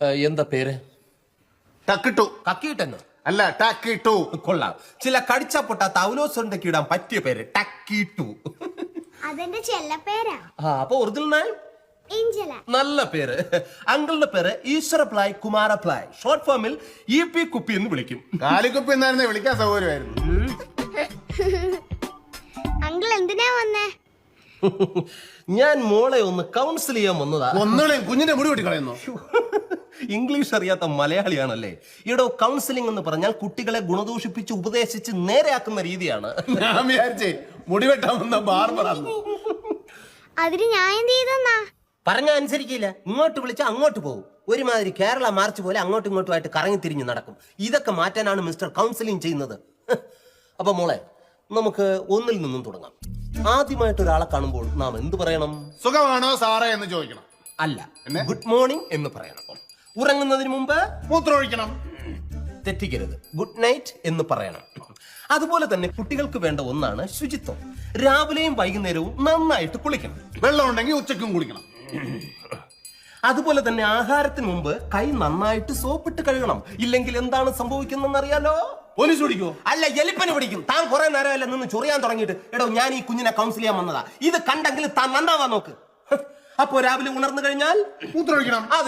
എന്താ പേര്? ടക്കിട്ടു. കക്കിയിട്ടെന്ന്? അല്ല ടക്കിട്ടു. കൊള്ളാം. ചില കടിച്ച പൊട്ട അവലോസുണ്ടൊക്കെ ഇടാൻ പറ്റിയ പേര് ടക്കിട്ടു. അതെന്റെ ചെല്ലപ്പേരാ ആ അപ്പൊ ഒറിജിനൽ നല്ല പേര്. അങ്കിളിന്റെ പേര് ഈശ്വര പ്ലായ് കുമാര പ്ലായ് ഷോർട്ട് ഫോമിൽ ഇ പി കുപ്പി എന്ന് വിളിക്കും. കാലിക്കുപ്പി എന്നായിരുന്നു വിളിക്കാൻ സൗകര്യമായിരുന്നു. അങ്കിൾ എന്തിനാ വന്നേ? ഞാൻ മോളെ ഒന്ന് കൗൺസിൽ ചെയ്യാൻ വന്നതാ. ഒന്നുകളെയും കുഞ്ഞിന്റെ മുടി വെട്ടി കളയുന്നു ഇംഗ്ലീഷ് അറിയാത്ത മലയാളിയാണല്ലേ? ഇവിടെ കൗൺസിലിംഗ് എന്ന് പറഞ്ഞാൽ കുട്ടികളെ ഗുണദോഷിപ്പിച്ച് ഉപദേശിച്ച് നേരെയാക്കുന്ന രീതിയാണ്. ഞാൻ വിചാരിച്ചേ വന്ന ബാർബറാണ് അതിന് ഞാൻ എന്ത് ചെയ്തെന്നാ? പറഞ്ഞ അനുസരിക്കില്ല ഇങ്ങോട്ട് വിളിച്ച് അങ്ങോട്ട് പോകും ഒരുമാതിരി കേരള മാർച്ച് പോലെ അങ്ങോട്ടും ഇങ്ങോട്ടുമായിട്ട് കറങ്ങി തിരിഞ്ഞ് നടക്കും. ഇതൊക്കെ മാറ്റാനാണ് മിസ്റ്റർ കൗൺസിലിംഗ് ചെയ്യുന്നത്. അപ്പൊ മോളെ നമുക്ക് ഒന്നിൽ നിന്നും തുടങ്ങാം. ആദ്യമായിട്ട് ഒരാളെ കാണുമ്പോൾ നാം എന്ത് പറയണം? സുഖമാണോ സാറേ എന്ന് ചോദിക്കണം. അല്ല ഗുഡ് മോർണിംഗ് എന്ന് പറയണം. ഉറങ്ങുന്നതിന് മുമ്പ് മൂത്രമൊഴിക്കണം. തെറ്റിക്കരുത്. ഗുഡ് നൈറ്റ് എന്ന് പറയണം. അതുപോലെ തന്നെ കുട്ടികൾക്ക് വേണ്ട ഒന്നാണ് ശുചിത്വം. രാവിലെയും വൈകുന്നേരവും നന്നായിട്ട് കുളിക്കണം. വെള്ളം ഉണ്ടെങ്കിൽ ഉച്ചക്കും കുളിക്കണം. അതുപോലെ തന്നെ ആഹാരത്തിന് മുമ്പ് കൈ നന്നായിട്ട് സോപ്പിട്ട് കഴുകണം. ഇല്ലെങ്കിൽ എന്താണ് സംഭവിക്കുന്നതെന്ന് അറിയാലോ പോലീസ് പിടിക്കോ? അല്ല എലിപ്പനെ പിടിക്കും. താൻ കുറെ നേരമല്ല നിന്ന് ചൊറിയാൻ തുടങ്ങിയിട്ട്. എടോ ഞാൻ ഈ കുഞ്ഞിനെ കൗൺസിൽ ചെയ്യാൻ വന്നതാ. ഇത് കണ്ടെങ്കിൽ താൻ നന്നാവാ നോക്ക്. അപ്പോ രാവിലെ ഉണർന്നു കഴിഞ്ഞാൽ മൂത്രം ഒഴിക്കണം അത്